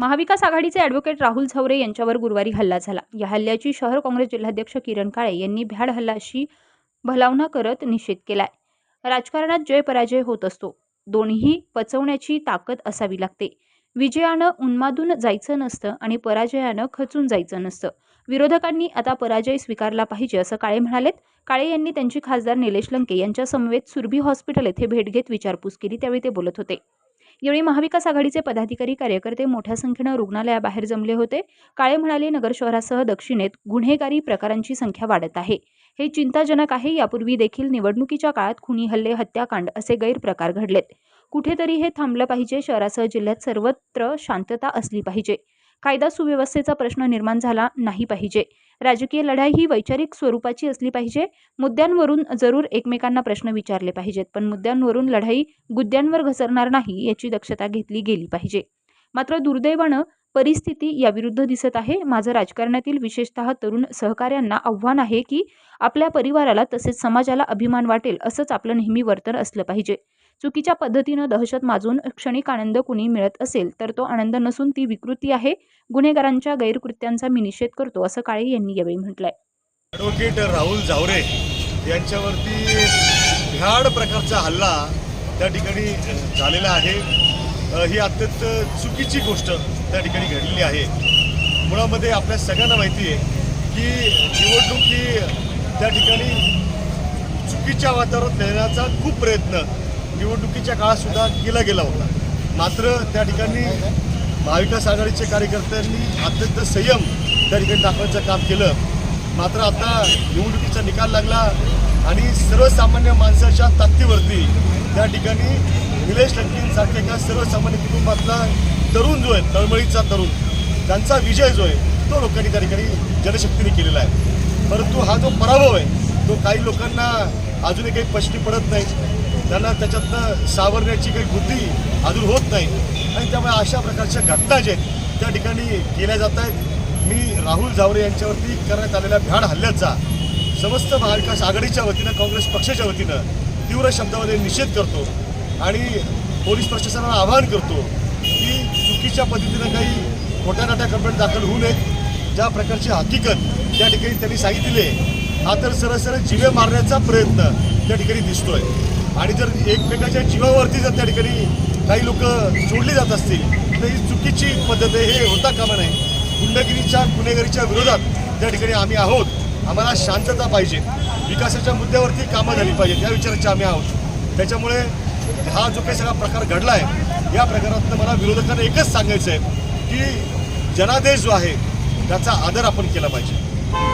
महाविकास आघाडीचे ॲडव्होकेट राहुल झवरे यांच्यावर गुरुवारी हल्ला झाला. या हल्ल्याची शहर काँग्रेस जिल्हाध्यक्ष किरण काळे यांनी भ्याड हल्लाशी भलावना करत निषेध केलाय. राजकारणात जय पराजय होत असतो. दोन्ही पचवण्याची ताकद असावी लागते. विजयानं उन्मादून जायचं नसतं आणि पराजयानं खचून जायचं नसतं. विरोधकांनी आता पराजय स्वीकारला पाहिजे असं काळे म्हणालेत. काळे यांनी त्यांचे खासदार निलेश लंके यांच्या समवेत सुरभी हॉस्पिटल येथे भेट घेत विचारपूस केली त्यावेळी ते बोलत होते. यावेळी महाविकास आघाडीचे पदाधिकारी कार्यकर्ते मोठ्या संख्येनं रुग्णालयाबाहेर जमले होते. काळे म्हणाले नगर शहरासह दक्षिणेत गुन्हेगारी प्रकारांची संख्या वाढत आहे. हे चिंताजनक आहे. यापूर्वी देखील निवडणुकीच्या काळात खुनी हल्ले हत्याकांड असे गैरप्रकार घडलेत. कुठेतरी हे थांबलं पाहिजे. शहरासह जिल्ह्यात सर्वत्र शांतता असली पाहिजे. कायदा सुव्यवस्थेचा प्रश्न निर्माण झाला नाही पाहिजे. राजकीय लढाई ही वैचारिक स्वरूपाची असली पाहिजे. मुद्द्यांवरून जरूर एकमेकांना प्रश्न विचारले पाहिजेत पण मुद्द्यांवरून लढाई गुद्द्यांवर घसरणार नाही याची दक्षता घेतली गेली पाहिजे. मात्र दुर्दैवानं परिस्थिती याविरुद्ध दिसत आहे. माझं राजकारणातील विशेषतः तरुण सहकाऱ्यांना आव्हान आहे की आपल्या परिवाराला तसेच समाजाला अभिमान वाटेल असंच आपलं नेहमी वर्तन असलं पाहिजे. चुकीच्या पद्धतीनं दहशत माजून क्षणिक आनंद कुणी मिळत असेल तर तो आनंद नसून ती विकृती आहे. गुन्हेगारांच्या गैरकृत्यांचा मी निषेध करतो असं काळे यांनी यावेळी म्हटलंय. ॲडव्होकेट राहुल जावरे यांच्यावरती भ्याड प्रकारचा हल्ला त्या ठिकाणी झालेला आहे. ही अत्यंत चुकीची गोष्ट त्या ठिकाणी घडलेली आहे. मुळामध्ये आपल्या सगळ्यांना माहिती आहे की निवडणूक ही त्या ठिकाणी चुकीच्या वातावरणात नेण्याचा खूप प्रयत्न निवडणुकीच्या काळातसुद्धा केला गेला होता. मात्र त्या ठिकाणी महाविकास आघाडीचे कार्यकर्त्यांनी अत्यंत संयम त्या ठिकाणी दाखवायचं काम केलं. मात्र आता निवडणुकीचा निकाल लागला आणि सर्वसामान्य माणसाच्या ताकदीवरती त्या ठिकाणी निलेश लंकेंसारख्या एका सर्वसामान्य कुटुंबातला तरुण जो आहे तळमळीचा तरुण त्यांचा विजय जो आहे तो लोकांनी त्या ठिकाणी जनशक्तीने केलेला आहे. परंतु हा जो पराभव आहे तो काही लोकांना अजूनही काही पश्ची पडत नाही. त्यांना त्याच्यातनं सावरण्याची काही बुद्धी अजून होत नाही. आणि त्यामुळे अशा प्रकारच्या घटना ज्या आहेत त्या ठिकाणी केल्या जात आहेत. मी राहुल जावरे यांच्यावरती करण्यात आलेल्या भ्याड हल्ल्याचा समस्त महाविकास आघाडीच्या वतीनं काँग्रेस पक्षाच्या वतीनं तीव्र शब्दामध्ये निषेध करतो आणि पोलीस प्रशासनाला आवाहन करतो की चुकीच्या पद्धतीनं काही खोट्या नाट्या कंप्लेंट दाखल होऊ नयेत. ज्या प्रकारची हकीकत त्या ठिकाणी त्यांनी सांगितली आहे हा तर सरळ जिवे मारण्याचा प्रयत्न त्या ठिकाणी दिसतोय. आणि जर एकमेकाच्या जीवावरती जर त्या ठिकाणी काही लोक सोडली जात असतील तर ही चुकीची पद्धत आहे. हे होता कामा नाही गुंडगिरीच्या गुन्हेगारीच्या विरोधात त्या ठिकाणी आम्ही आहोत. आम्हाला शांतता पाहिजे. विकासाच्या मुद्द्यावरती कामं झाली पाहिजेत. या विचाराचे आम्ही आहोत. त्याच्यामुळे हा जो काही सगळा प्रकार घडला आहे या प्रकारातनं मला विरोधकांना एकच सांगायचं आहे की जनादेश जो आहे त्याचा आदर आपण केला पाहिजे.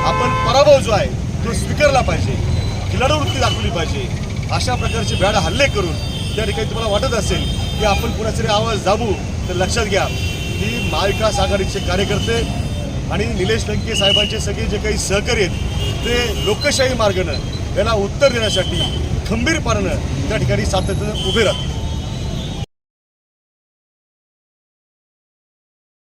आपण पराभव जो आहे तो स्वीकारला पाहिजे. खिलाडूवृत्ती दाखवली पाहिजे. अशा प्रकारचे भ्याड हल्ले करून त्या ठिकाणी तुम्हाला वाटत असेल की आपण कुणाचे आवाज दाबू तर लक्षात घ्या. की महाविकास आघाडीचे कार्यकर्ते आणि निलेश लंके साहेबांचे सगळे जे काही सहकारी आहेत ते लोकशाही मार्गानं याला उत्तर देण्यासाठी खंबीरपणानं त्या ठिकाणी सातत्यानं उभे राहतील